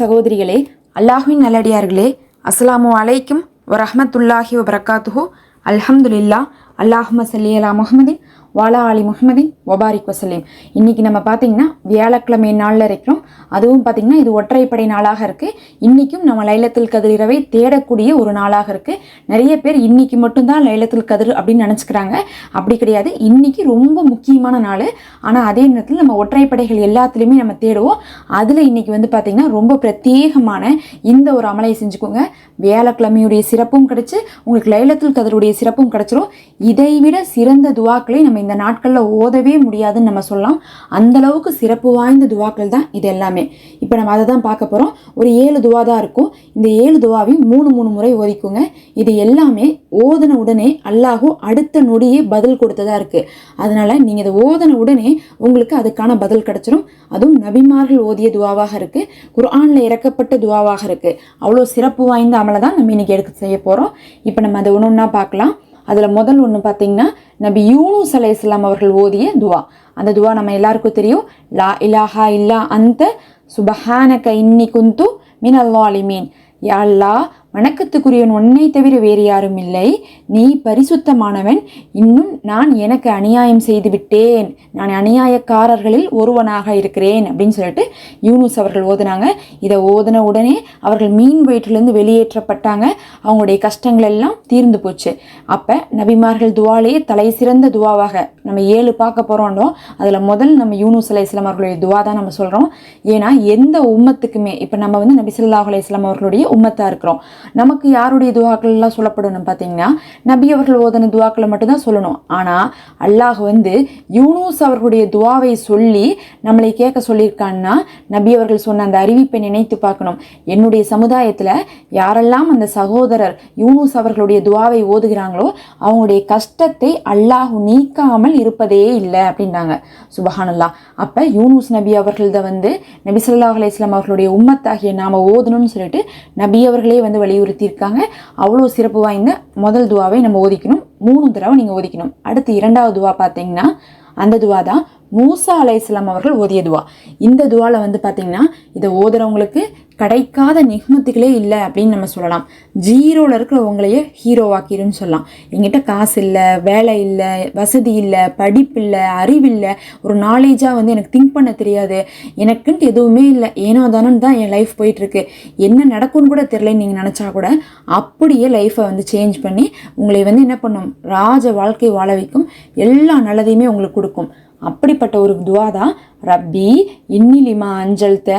சகோதரிகளே அல்லாஹுவின் நல்லடியார்களே அஸ்ஸலாமு அலைக்கும் வரஹ்மத்துல்லாஹி வபரகாத்துஹு அல்ஹம்துலில்லா அல்லாஹும சல்லி அலா முஹம்மதின். வாலா அலி முஹமதின் ஒபாரிக் வசலீம் இன்னைக்கு நம்ம பார்த்தீங்கன்னா வியாழக்கிழமை நாளில் இருக்கிறோம். அதுவும் பார்த்தீங்கன்னா இது ஒற்றைப்படை நாளாக இருக்குது இன்றைக்கும் நம்ம லைலத்துல் கதிர் இரவை தேடக்கூடிய ஒரு நாளாக இருக்குது நிறைய பேர் இன்னைக்கு மட்டும்தான் லைலத்துல் கதிர் அப்படின்னு நினச்சிக்கிறாங்க. அப்படி கிடையாது. இன்னைக்கு ரொம்ப முக்கியமான நாள். ஆனால் அதே நேரத்தில் நம்ம ஒற்றைப்படைகள் எல்லாத்துலேயுமே நம்ம தேடுவோம். அதில் இன்னைக்கு வந்து பார்த்திங்கன்னா ரொம்ப பிரத்யேகமான இந்த ஒரு அமலை செஞ்சுக்கோங்க. வியாழக்கிழமையுடைய சிறப்பும் கிடச்சி உங்களுக்கு லைலத்துல் கதருடைய சிறப்பும் கிடச்சிரும். இதைவிட சிறந்த துவாக்களை நம்ம இந்த நாட்களில் ஓதவே முடியாதுன்னு நம்ம சொல்லலாம். அந்த அளவுக்கு சிறப்பு வாய்ந்த துவாக்கள் தான் இது எல்லாமே. இப்போ நம்ம அதை தான் பார்க்க போகிறோம் ஒரு ஏழு துவா தான் இருக்கும். இந்த ஏழு துவாவையும் மூணு மூணு முறை ஓதிக்குங்க. இது எல்லாமே ஓதன உடனே அல்லாஹும் அடுத்த நொடியே பதில் கொடுத்ததாக இருக்குது அதனால் நீங்கள் இதை ஓதன உடனே உங்களுக்கு அதுக்கான பதில் கிடச்சிரும். அதுவும் நபிமார்கள் ஓதிய துவாவாக இருக்குது குர்ஆனில் இறக்கப்பட்ட துவாவாக இருக்குது அவ்வளோ சிறப்பு வாய்ந்த அமலை தான் நம்ம இன்றைக்கி எடுத்து செய்ய போகிறோம் இப்போ நம்ம அதை ஒன்று ஒன்றா பார்க்கலாம். அதில் முதல் ஒன்று பார்த்தீங்கன்னா நபி யூனு அலை இஸ்லாம் அவர்கள் ஓதிய துவா. அந்த துவா நம்ம எல்லாருக்கும் தெரியும். லா இலாஹா இல்லா அந்த சுபஹானக இன்னி குந்து மின் அல்லாலிமீன் யா அல்லா வணக்கத்துக்குரியவன் உன்னை தவிர வேறு யாரும் இல்லை. நீ பரிசுத்தமானவன். இன்னும் நான் எனக்கு அநியாயம் செய்து விட்டேன் நான் அநியாயக்காரர்களில் ஒருவனாக இருக்கிறேன் அப்படின்னு சொல்லிட்டு யூனுஸ் அவர்கள் ஓதுனாங்க. இதை ஓதுன உடனே அவர்கள் மீன் வயிற்றிலிருந்து வெளியேற்றப்பட்டாங்க. அவங்களுடைய கஷ்டங்கள் எல்லாம் தீர்ந்து போச்சு. அப்போ நபிமார்கள் துவாலே தலை சிறந்த துவாவாக நம்ம ஏழு பார்க்க போகிறோம்னோ அதில் முதல் நம்ம யூனுஸ் அலை இஸ்லாம் அவர்களுடைய துவா தான் நம்ம சொல்கிறோம் ஏன்னா எந்த உம்மத்துக்குமே இப்போ நம்ம வந்து நபி ஸல்லல்லாஹு இஸ்லாம் அவர்களுடைய உம்மத்தாக இருக்கிறோம். நமக்கு யாருடைய துவாக்கள்லாம் சொல்லப்படணும் பார்த்தீங்கன்னா நபி அவர்கள் ஓதன துவாக்களை மட்டும்தான் சொல்லணும். ஆனால் அல்லாஹ் வந்து யூனூஸ் அவர்களுடைய துவாவை சொல்லி நம்மளை கேட்க சொல்லியிருக்கான்னா நபி அவர்கள் சொன்ன அந்த அறிவிப்பை நினைத்து பார்க்கணும். என்னுடைய சமுதாயத்தில் யாரெல்லாம் அந்த சகோதரர் யூனூஸ் அவர்களுடைய துவாவை ஓதுகிறாங்களோ அவங்களுடைய கஷ்டத்தை அல்லாஹ் நீக்காமல் இருப்பதே இல்லை அப்படின்றாங்க சுபஹானல்லா அப்போ யூனூஸ் நபி அவர்கள்த வந்து நபி சொல்லா அலையம் அவர்களுடைய உம்மத்தாகிய நாம ஓதணும்னு சொல்லிட்டு நபி அவர்களே வந்து வலியுறுத்தியிருக்காங்க. அவ்வளோ சிறப்பு வாய்ந்த முதல் துவாவை நம்ம ஓதிக்கணும் மூணு தடவை நீங்கள் ஓதிக்கணும் அடுத்து இரண்டாவது துவா பார்த்தீங்கன்னா அந்த துவா தான் மூசா அலைஹிஸ்ஸலாம் அவர்கள் ஓதிய துவா. இந்த துவாவில் வந்து பார்த்தீங்கன்னா இதை ஓதுறவங்களுக்கு கிடைக்காத நிகமத்துகளே இல்லை அப்படின்னு நம்ம சொல்லலாம். ஜீரோவில் இருக்கிறவங்களையே ஹீரோவாக்கிடுன்னு சொல்லலாம். எங்கிட்ட காசு இல்லை வேலை இல்லை வசதி இல்லை படிப்பு இல்லை அறிவில்லை ஒரு நாலேஜாக வந்து எனக்கு திங்க் பண்ண தெரியாது. எனக்குன்ட்டு எதுவுமே இல்லை. ஏனோ தானோன்னு தான் என் லைஃப் போயிட்டுருக்கு. என்ன நடக்கும்னு கூட தெரிலன்னு நீங்கள் நினச்சா கூட அப்படியே லைஃப்பை வந்து சேஞ்ச் பண்ணி உங்களை வந்து என்ன பண்ணும்? ராஜ வாழ்க்கை வாழ வைக்கும். எல்லா நல்லதையுமே உங்களுக்கு கொடுக்கும். அப்படிப்பட்ட ஒரு துவா தான் ரப்பி இன்னிலிமா அஞ்சல்த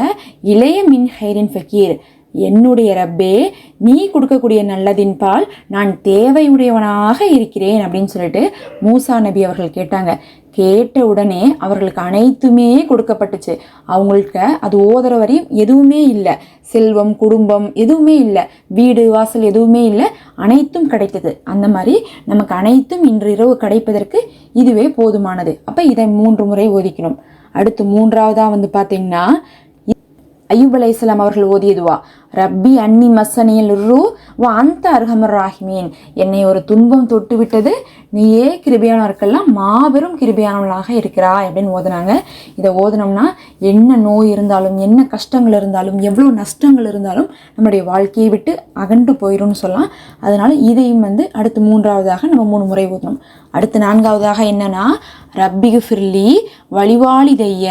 இளைய மின் ஹைரின் ஃபக்கீர் என்னுடைய ரப்பே நீ கொடுக்கக்கூடிய நல்லதின் பால் நான் தேவையுடையவனாக இருக்கிறேன் அப்படின்னு சொல்லிட்டு மூசா நபி அவர்கள் கேட்டாங்க. கேட்ட உடனே அவர்களுக்கு அனைத்துமே கொடுக்கப்பட்டுச்சு. அவங்களுக்கு அது ஓதுற வரையும் எதுவுமே இல்லை. செல்வம் குடும்பம் எதுவுமே இல்லை. வீடு வாசல் எதுவுமே இல்லை. அனைத்தும் கிடைத்தது. அந்த மாதிரி நமக்கு அனைத்தும் இன்று இரவு கிடைப்பதற்கு இதுவே போதுமானது. அப்போ இதை மூன்று முறை ஓதிக்கணும். அடுத்து மூன்றாவதாக வந்து பார்த்தீங்கன்னா ஐயூப் அலைஹிஸ்ஸலாம் அவர்கள் ஓதியதுவா? ரப்பி அன்னி மசனியல் ரூ வா அந்த அர்ஹமர் ராஹிமீன். என்னை ஒரு துன்பம் தொட்டு விட்டது நீயே கிருபியானவருக்கெல்லாம் மாபெரும் கிருபியானவளாக இருக்கிறாய் அப்படின்னு ஓதுனாங்க. இதை ஓதுனோம்னா என்ன நோய் இருந்தாலும் என்ன கஷ்டங்கள் இருந்தாலும் எவ்வளோ நஷ்டங்கள் இருந்தாலும் நம்முடைய வாழ்க்கையை விட்டு அகண்டு போயிடும்னு சொல்லலாம். அதனால் இதையும் வந்து அடுத்து மூன்றாவதாக நம்ம மூணு முறை ஓதணும். அடுத்து நான்காவதாக என்னன்னா ரப்பிகு ஃபிர்லி வழிவாளிதைய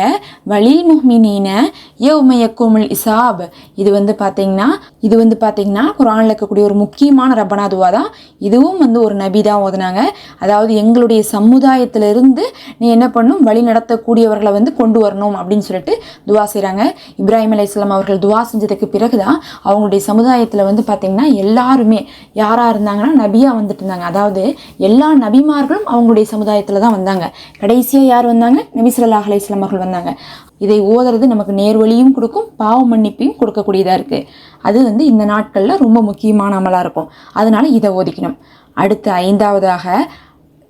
வலில் முஹ்மினீன யௌமயக்குமுல் இசாப். இது வந்து பார்த்தீங்கன்னா இது வந்து பார்த்தீங்கன்னா குரானில் இருக்கக்கூடிய ஒரு முக்கியமான ரப்பனா துவா தான் இதுவும் வந்து ஒரு நபி தான் ஓதுனாங்க. அதாவது எங்களுடைய சமுதாயத்திலிருந்து நீ என்ன பண்ணும்? வழி நடத்தக்கூடியவர்களை வந்து கொண்டு வரணும் அப்படின்னு சொல்லிட்டு துவா செய்கிறாங்க இப்ராஹிம் அலையாம் அவர்கள் துவா செஞ்சதுக்கு பிறகு தான் அவங்களுடைய சமுதாயத்தில் வந்து பார்த்திங்கன்னா எல்லாருமே யாராக இருந்தாங்கன்னா நபியாக வந்துட்டு இருந்தாங்க. அதாவது எல்லா நபிமார்களும் அவங்களுடைய சமுதாயத்தில் தான் வந்தாங்க. கடைசியாக யார் வந்தாங்க? நபி ஸல்லல்லாஹு அலைஹி அவர்கள் வந்தாங்க. இதை ஓதுறது நமக்கு நேர்வழியும் கொடுக்கும் பாவ மன்னிப்பையும் கொடுக்கக்கூடியதாக இருக்குது அது வந்து இந்த நாட்களில் ரொம்ப முக்கியமான அமலாக இருக்கும். அதனால இதை ஓதிக்கணும். அடுத்து ஐந்தாவதாக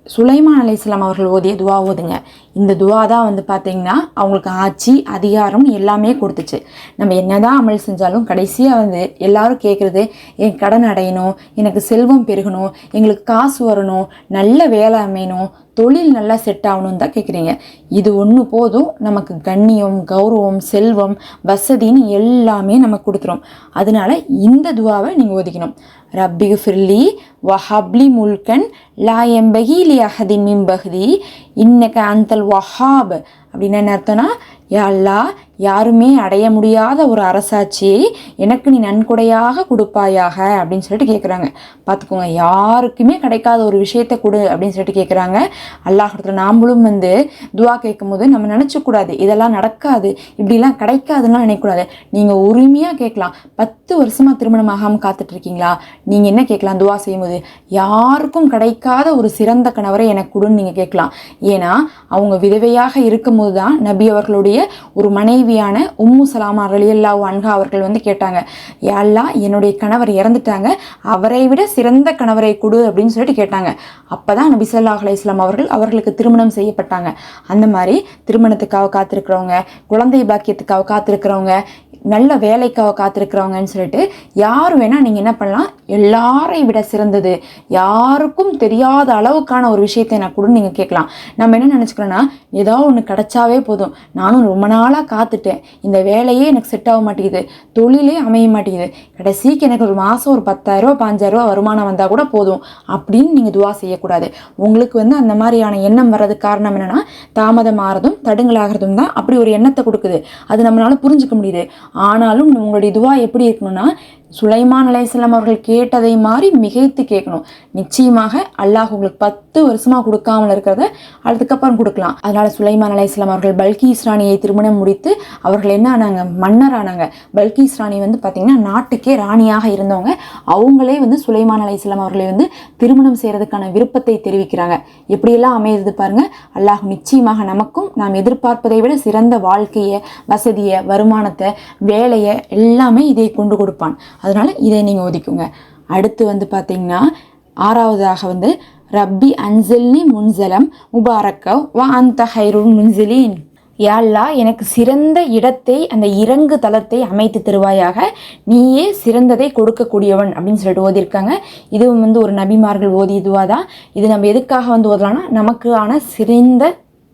சுலைமான் அலிஸ்லாம் அவர்கள் ஓதிய துவா ஓதுங்க. இந்த துவா தான் வந்து பார்த்திங்கன்னா அவங்களுக்கு ஆட்சி அதிகாரம் எல்லாமே கொடுத்துச்சு. நம்ம என்னதான் அமல் செஞ்சாலும் கடைசியாக வந்து எல்லாரும் கேட்குறது என் கடன் அடையணும் எனக்கு செல்வம் பெருகணும் எங்களுக்கு காசு வரணும் நல்ல வேலை அமையணும் தொழில் நல்லா செட் ஆகணும்னு தான் கேட்குறீங்க இது ஒன்று போதும். நமக்கு கண்ணியம் கௌரவம் செல்வம் வசதின்னு எல்லாமே நமக்கு கொடுத்துரும். அதனால இந்த துவாவை நீங்கள் ஒதுக்கணும். ரப்பி ஃபிர்லி வஹப்லி முல்கன் லா எம்பகி லி அஹதின் மிம்பஹதி இன்னக்க அந்தல் வஹாப் அப்படின்னு என்ன அர்த்தம்னா யா அல்லாஹ் யாருமே அடைய முடியாத ஒரு அரசாட்சியை எனக்கு நீ நன்கொடையாக கொடுப்பாயாக அப்படின்னு சொல்லிட்டு கேட்குறாங்க பார்த்துக்கோங்க யாருக்குமே கிடைக்காத ஒரு விஷயத்தை கொடு அப்படின்னு சொல்லிட்டு கேட்குறாங்க அல்லாஹ் நாமளும் வந்து துவா கேட்கும்போது நம்ம நினச்சக்கூடாது இதெல்லாம் நடக்காது இப்படிலாம் கிடைக்காதுன்னா நினைக்கக்கூடாது. நீங்கள் உரிமையாக கேட்கலாம். பத்து வருஷமாக திருமணம் ஆகாமல் காத்துட்டு இருக்கீங்களா நீங்கள் என்ன கேட்கலாம் துவா செய்யும்போது? யாருக்கும் கிடைக்காத ஒரு சிறந்த கணவரை எனக்கு கொடுன்னு நீங்கள் கேட்கலாம். ஏன்னா அவங்க விதவையாக இருக்கும்போது தான் நபி அவர்களுடைய ஒரு மனைவியான உம்மு சலாமா ரலியல்லா அன்ஹா அவர்கள் வந்து கேட்டாங்க யாழ்லா என்னுடைய கணவர் இறந்துட்டாங்க அவரை விட சிறந்த கணவரை கொடு அப்படின்னு சொல்லிட்டு கேட்டாங்க. அப்போ தான் நபி சொல்லா அலைஹி அவர்கள் அவர்களுக்கு திருமணம் செய்யப்பட்டாங்க. அந்த மாதிரி திருமணத்துக்காக காத்திருக்கிறவங்க குழந்தை பாக்கியத்துக்காக காத்திருக்கிறவங்க நல்ல வேலைக்காக காத்திருக்கிறவங்கன்னு சொல்லிட்டு யார் வேணால் நீங்கள் என்ன பண்ணலாம்? எல்லாரை விட சிறந்தது. யாருக்கும் தெரியாத அளவுக்கான ஒரு விஷயத்தை நான் கொடுன்னு நீங்கள் கேட்கலாம். நம்ம என்ன நினச்சிக்கிறோன்னா ஏதோ ஒன்று கிடைச்சாவே போதும். நானும் ரொம்ப நாளாக காத்துட்டேன். இந்த வேலையே எனக்கு செட் ஆக மாட்டேங்குது. தொழிலே அமைய மாட்டேங்குது. கடைசிக்கு எனக்கு ஒரு மாதம் ஒரு பத்தாயிரரூவா பாஞ்சாயிரரூவா வருமானம் வந்தால் கூட போதும். அப்படின்னு நீங்கள் துவா செய்யக்கூடாது. உங்களுக்கு வந்து அந்த மாதிரியான எண்ணம் வர்றதுக்கு காரணம் என்னென்னா தாமதம் ஆகிறதும் தடுங்கலாகிறதும் தான் அப்படி ஒரு எண்ணத்தை கொடுக்குது. அது நம்மளால புரிஞ்சுக்க முடியுது. ஆனாலும் உங்களுடைய துவா எப்படி இருக்கணும்னா சுலைமான் அலைஹிஸ்ஸலாம் அவர்கள் கேட்டதை மாதிரி மிகைத்து கேட்கணும். நிச்சயமாக அல்லாஹ் உங்களுக்கு பத்து வருஷமாக கொடுக்காமல் இருக்கிறத அதுக்கப்புறம் கொடுக்கலாம். அதனால சுலைமான் அலைஹிஸ்ஸலாம் அவர்கள் பல்கீஸ் ராணியை திருமணம் முடித்து அவர்கள் என்ன ஆனாங்க? மன்னர் ஆனாங்க. பல்கீஸ் ராணி வந்து பார்த்திங்கன்னா நாட்டுக்கே ராணியாக இருந்தவங்க. அவங்களே வந்து சுலைமான் அலைஹிஸ்ஸலாம் அவர்களை வந்து திருமணம் செய்கிறதுக்கான விருப்பத்தை தெரிவிக்கிறாங்க. எப்படியெல்லாம் அமையுது பாருங்க. அல்லாஹ் நிச்சயமாக நமக்கும் நாம் எதிர்பார்ப்பதை விட சிறந்த வாழ்க்கையை வசதியை வருமானத்தை வேலையை எல்லாமே இதை கொண்டு கொடுப்பான். அதனால் இதை நீங்கள் ஒதுக்குங்க. அடுத்து வந்து பார்த்தீங்கன்னா ஆறாவதாக வந்து ரப்பி அன்சில்னி முன்சலம் முபாரக்க வா அந்த ஹைருன் முன்சிலின். யாழ்லா எனக்கு சிறந்த இடத்தை அந்த இறங்கு தளத்தை அமைத்து தருவாயாக நீயே சிறந்ததை கொடுக்கக்கூடியவன் அப்படின்னு சொல்லிட்டு ஓதியிருக்காங்க. இதுவும் வந்து ஒரு நபிமார்கள் ஓதியதுவாக தான். இது நம்ம எதுக்காக வந்து ஓதலாம்னா நமக்கான சிறந்த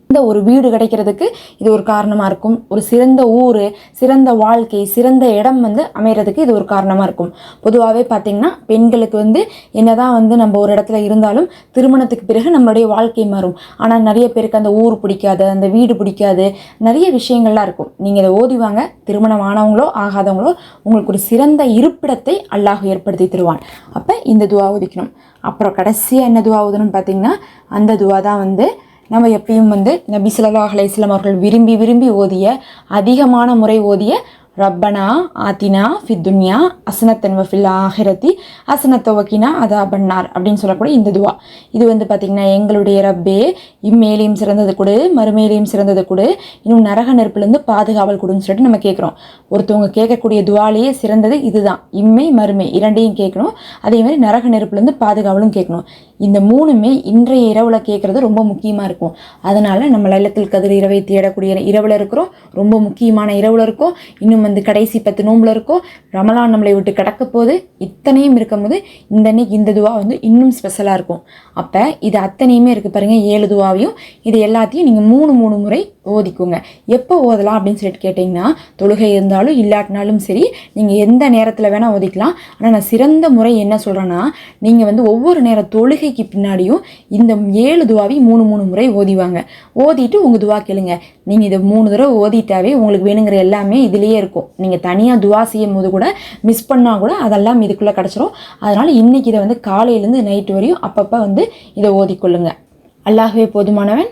இந்த ஒரு வீடு கிடைக்கிறதுக்கு இது ஒரு காரணமாக இருக்கும். ஒரு சிறந்த ஊர் சிறந்த வாழ்க்கை சிறந்த இடம் வந்து அமைகிறதுக்கு இது ஒரு காரணமாக இருக்கும். பொதுவாகவே பார்த்திங்கன்னா பெண்களுக்கு வந்து என்னதான் வந்து நம்ம ஒரு இடத்துல இருந்தாலும் திருமணத்துக்கு பிறகு நம்மளுடைய வாழ்க்கை மாறும். ஆனால் நிறைய பேருக்கு அந்த ஊர் பிடிக்காது அந்த வீடு பிடிக்காது நிறைய விஷயங்கள்லாம் இருக்கும். நீங்கள் இதை ஓதிவாங்க திருமணம் ஆனவங்களோ ஆகாதவங்களோ உங்களுக்கு ஒரு சிறந்த இருப்பிடத்தை அல்லாஹ் ஏற்படுத்தி தருவான். அப்போ இந்த துவா ஒதுக்கணும். அப்புறம் கடைசியாக என்ன துவா ஓதணும்னு பார்த்தீங்கன்னா அந்த துவா தான் வந்து நம்ம எப்பயும் வந்து நபி ஸல்லல்லாஹு அலையம் அவர்கள் விரும்பி விரும்பி ஓதிய அதிகமான முறை ஓதிய ரப்பனா ஆத்தினா ஃபித்துன்யா அசனத்தன் வஃபில் ஆஹிரத்தி அசனத்தவக்கினா அதா பண்ணார் அப்படின்னு சொல்லக்கூடிய இந்த துவா. இது வந்து பார்த்திங்கன்னா எங்களுடைய ரப்பே இம்மேலையும் சிறந்தது கொடு மறுமேலையும் சிறந்தது கொடு இன்னும் நரக நெருப்புலேருந்து பாதுகாவல் கொடுன்னு சொல்லிட்டு நம்ம கேட்குறோம் ஒருத்தவங்க கேட்கக்கூடிய துவாலேயே சிறந்தது இதுதான். இம்மை மறுமை இரண்டையும் கேட்கணும். அதே மாதிரி நரக நெருப்புலேருந்து பாதுகாவலும் கேட்கணும். இந்த மூணுமே இன்றைய இரவில் கேட்குறது ரொம்ப முக்கியமாக இருக்கும். அதனால் நம்ம லைலத்தில் கதிர் இரவை தேடக்கூடிய இரவில் இருக்கிறோம். ரொம்ப முக்கியமான இரவில் இருக்கும். இன்னும் வந்து கடைசி பத்து நோம்பில் இருக்கோம் ரமலான் நம்மளை விட்டு கிடக்க போது இத்தனையும் இருக்கும்போது இந்த அன்னைக்கு இந்த துவா வந்து இன்னும் ஸ்பெஷலாக இருக்கும். அப்போ இது அத்தனையுமே இருக்குது பாருங்கள் ஏழு துவாவையும். இது எல்லாத்தையும் நீங்கள் மூணு மூணு முறை ஓதிக்குங்க. எப்போ ஓதலாம் அப்படின்னு சொல்லிட்டு கேட்டிங்கன்னா தொழுகை இருந்தாலும் இல்லாட்டினாலும் சரி நீங்கள் எந்த நேரத்தில் வேணால் ஓதிக்கலாம். ஆனால் நான் சிறந்த முறை என்ன சொல்கிறேன்னா நீங்கள் வந்து ஒவ்வொரு நேர தொழுகைக்கு பின்னாடியும் இந்த ஏழு துவாவையும் மூணு மூணு முறை ஓதிவாங்க ஓதிட்டு உங்கள் துவா கேளுங்க. நீங்கள் இதை மூணு தடவை ஓதிட்டாவே உங்களுக்கு வேணுங்கிற எல்லாமே இதுலேயே இருக்கும். இருக்கும். நீங்கள் தனியாக துவா செய்யும் போது கூட மிஸ் பண்ணால் கூட அதெல்லாம் இதுக்குள்ளே கிடச்சிரும். அதனால் இன்றைக்கி இதை வந்து காலையிலேருந்து நைட்டு வரையும் அப்பப்போ வந்து இதை ஓதிக்கொள்ளுங்க. அல்லாஹுவே போதுமானவன்